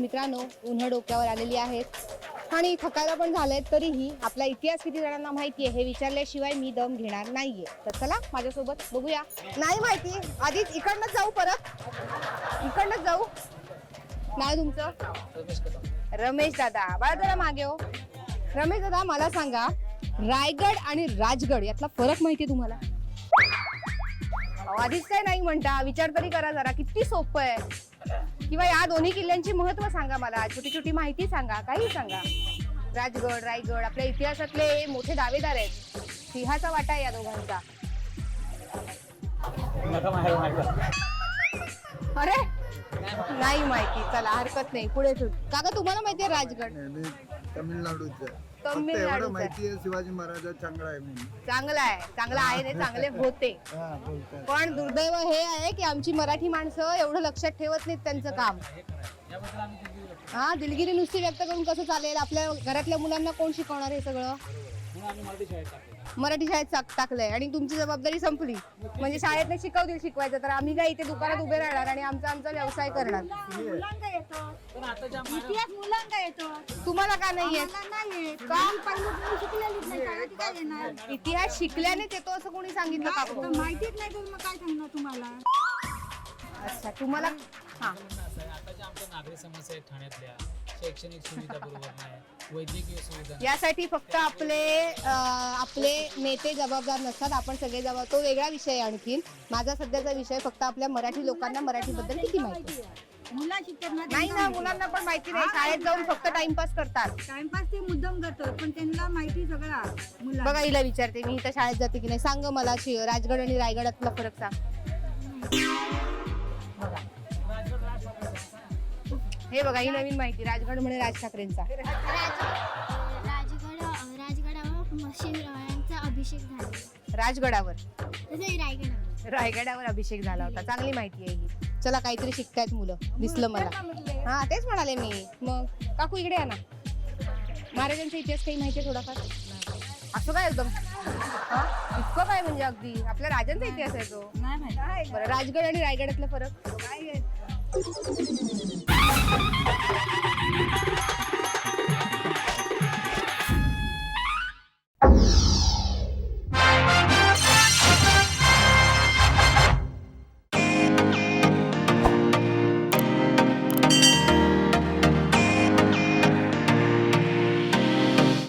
मित्रांनो उन्हा डोक्यावर आलेली आहेत. आणि थकायला पण झालेत तरीही आपला इतिहास किती जणांना माहिती आहे हे विचारल्याशिवाय मी दम घेणार नाहीये. तर चला माझ्यासोबत बघूया. नाही माहिती आधीच इकडनंच जाऊ परत. इकडनंच जाऊ. नाव तुमचं? रमेश दादा. बरं जरा मागे हो. रमेश दादा मला सांगा रायगड आणि राजगड यातला फरक माहिती तुम्हाला? आधीच काय नाही म्हणता विचार तरी करा जरा किती सोपं आहे. किंवा या दोन्ही किल्ल्यांची महत्त्व सांगा मला. छोटी छोटी माहिती सांगा काही सांगा. राजगड रायगड आपल्या इतिहासातले मोठे दावेदार आहेत. सिंहाचा वाटा आहे या दोघांचा. अरे नाही माहिती. चला हरकत नाही. पुढे काका तुम्हाला माहिती आहे राजगड? तमिळनाडूचं. फक्त तमिळनाडूचं एवढं आहे. माहिती आहे शिवाजी महाराज चांगला आहे म्हणून. चांगला आहे. चांगला आहे ते चांगले होते. हा बोलतात. पण दुर्दैव हे आहे की आमची मराठी माणसं एवढं लक्षात ठेवत नाहीत त्यांचं काम. हा दिलगिरी नुसती व्यक्त करून कसं चालेल? आपल्या घरातल्या मुलांना कोण शिकवणार हे सगळं? मराठी शाळेत टाक- टाकलंय. आणि तुमची जबाबदारी संपली. म्हणजे शाळेत शिकवतील शिकवायचं. तर आम्ही काय इथे दुकानात उभे राहणार आणि आमचा आमचा व्यवसाय करणार? मुलांना येतो. इतिहास मुलांना येतो. तुम्हाला का नाही येत? आम्हाला नाही येत. कारण पहिलं तुम्ही शिकलेलीच नाही. शाळेत काय येणार? इतिहास शिकल्यानेच येतो असं कोणी सांगितलं तर काकू माहितीच नाही तर मग काय सांगणार तुम्हाला? अच्छा तुम्हाला हा. आता ज्या आमच्या नागरिक समस्या आहेत ठाण्यातल्या शैक्षणिक सुविधा बरोबर नाही वैद्यकीय सुविधा नाही. यासाठी फक्त आपले अं, आपले नेते जबाबदार नसतात. आपण सगळे जबाब तो वेगळा विषय आहे आणखीन. माझा सध्याचा विषय फक्त आपल्या मराठी लोकांना मराठीबद्दल किती माहिती आहे? नाही ना मुलांना पण माहिती नाही. शाळेत जाऊन फक्त टाइमपास करतात. टाइमपास ते मुद्दाम करतात पण त्यांना माहिती सगळा मुला बघा हिला विचारते मी इथं शाळेत जाते की नाही? सांग मला शि- राजगड आणि रायगडातला फरक सांग. बघा. हे बघा ही नवीन माहिती राजगड म्हणे राज ठाकरेंचा. राजगड राजगडावर शिवरायांचा अभिषेक झाला. राजगडावर. रायगडावर. रायगडावर अभिषेक झाला होता. चांगली माहिती आहे ही. चला काहीतरी शिकतायत मुलं. दिसलं मला. हा तेच म्हणाले मी. मग काकू इकडे या ना. महाराजांचा इतिहास काही माहिती आहे थोडाफार? असं काय एकदम? हा? इतकं काय म्हणजे अगदी? आपल्या राजांचा इतिहास आहे तो. नाही माहिती. बरं राजगड आणि रायगडातला फरक? काय आहे?